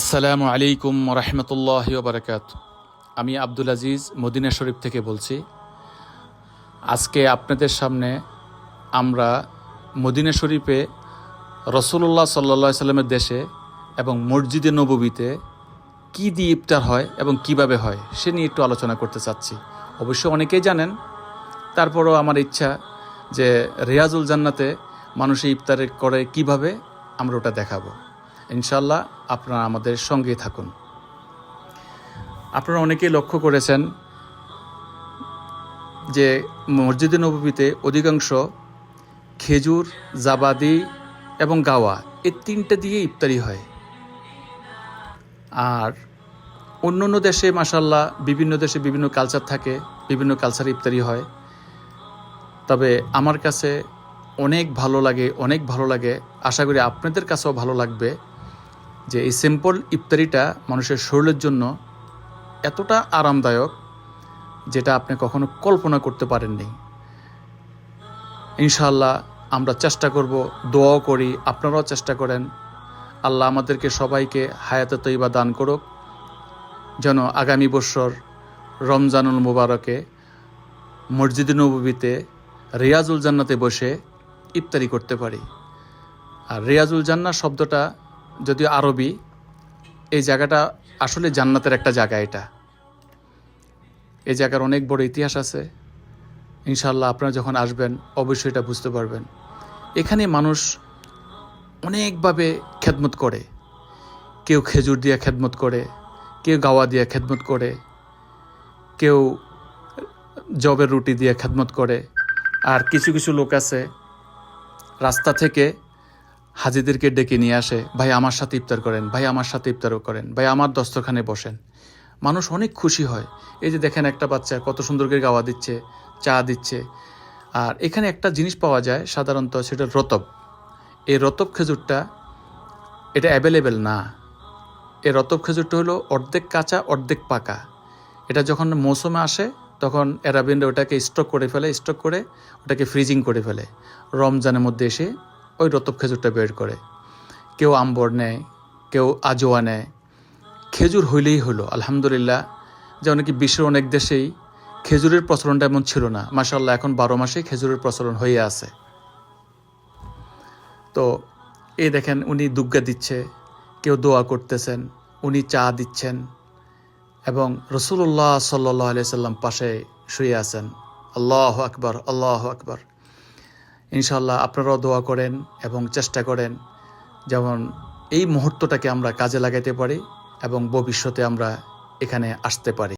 আসসালামু আলাইকুম রহমতুল্লাহ বারকাত আমি আব্দুল আজিজ, মদিনা শরীফ থেকে বলছি, আজকে আপনাদের সামনে আমরা মদিনা শরীফে রসুল্লাহ সাল্লা সাল্লামের দেশে এবং মসজিদে নববীতে কী দিয়ে ইফতার হয় এবং কীভাবে হয়, সে নিয়ে একটু আলোচনা করতে চাচ্ছি। অবশ্য অনেকেই জানেন, তারপরও আমার ইচ্ছা যে রিয়াজুল জান্নাতে মানুষ ইফতার করে কীভাবে, আমরা ওটা দেখাবো। ইনশাল্লাহ আপনারা আমাদের সঙ্গে থাকুন। আপনারা অনেকেই লক্ষ্য করেছেন যে মসজিদে নবীতে অধিকাংশ খেজুর, জাবাদি এবং গাওয়া এই তিনটে দিয়ে ইফতারি হয়। আর অন্য অন্য দেশে মাসাল্লাহ বিভিন্ন দেশে বিভিন্ন কালচার থাকে, বিভিন্ন কালচার ইফতারি হয়। তবে আমার কাছে অনেক ভালো লাগে, অনেক ভালো লাগে। আশা করি আপনাদের কাছেও ভালো লাগবে। যে এই সিম্পল ইফতারিটা মানুষের শরীরের জন্য এতটা আরামদায়ক যেটা আপনি কখনো কল্পনা করতে পারেননি। ইনশাআল্লাহ আমরা চেষ্টা করব, দোয়াও করি, আপনারাও চেষ্টা করেন। আল্লাহ আমাদেরকে সবাইকে হায়াতে তৈবা দান করুক। যেন আগামী বছর রমজানুল মুবারকে মসজিদ নবীতে রিয়াজুল জান্নাতে বসে ইফতারি করতে পারি। আর রিয়াজুল জান্না শব্দটা যদিও আরবি, এই জায়গাটা আসলে জান্নাতের একটা জায়গা এটা। এই জায়গার অনেক বড় ইতিহাস আছে। ইনশাল্লাহ আপনারা যখন আসবেন, অবশ্যই এটা বুঝতে পারবেন। এখানে মানুষ অনেকভাবে খেদমত করে। কেউ খেজুর দিয়ে খেদমত করে, কেউ গাওয়া দিয়ে খেদমত করে, কেউ জবের রুটি দিয়ে খেদমত করে, আর কিছু কিছু লোক আছে রাস্তা থেকে হাজিদেরকে ডেকে নিয়ে আসে, ভাই, আমার সাথে ইফতার করেন, ভাই, আমার সাথে ইফতারও করেন, ভাই, আমার দস্তরখানে বসেন। মানুষ অনেক খুশি হয়। এই যে দেখেন একটা বাচ্চা কত সুন্দর করে গাওয়া দিচ্ছে, চা দিচ্ছে। আর এখানে একটা জিনিস পাওয়া যায়, সাধারণত সেটা রতব। এই রতব খেজুরটা এটা অ্যাভেলেবেল না। এই রতব খেজুরটা হলো অর্ধেক কাঁচা, অর্ধেক পাকা। এটা যখন মৌসুমে আসে, তখন এরাবিনরা ওটাকে স্টক করে ফেলে স্টক করে ওটাকে ফ্রিজিং করে ফেলে। রমজানের মধ্যে এসে ওই রতব খেজুরটা বের করে। কেউ আম্বর নেয়, কেউ আজোয়া নেয়। খেজুর হইলেই হলো, আলহামদুলিল্লাহ। যেমন কি বিশ্বের অনেক দেশেই খেজুরের প্রচলনটা এমন ছিল না। মাসাল্লাহ এখন বারো মাসে খেজুরের প্রচলন হয়ে আছে। তো এই দেখেন, উনি দুগ্গা দিচ্ছে, কেউ দোয়া করতেছেন, উনি চা দিচ্ছেন এবং রসুল্লাহ সাল্লাহ আলিয়া সাল্লাম পাশে শুয়ে আছেন। আল্লাহ আকবর আল্লাহ আকবর। ইনশাল্লাহ আপনারাও দোয়া করেন এবং চেষ্টা করেন যেমন এই মুহূর্তটাকে আমরা কাজে লাগাইতে পারি এবং ভবিষ্যতে আমরা এখানে আসতে পারি।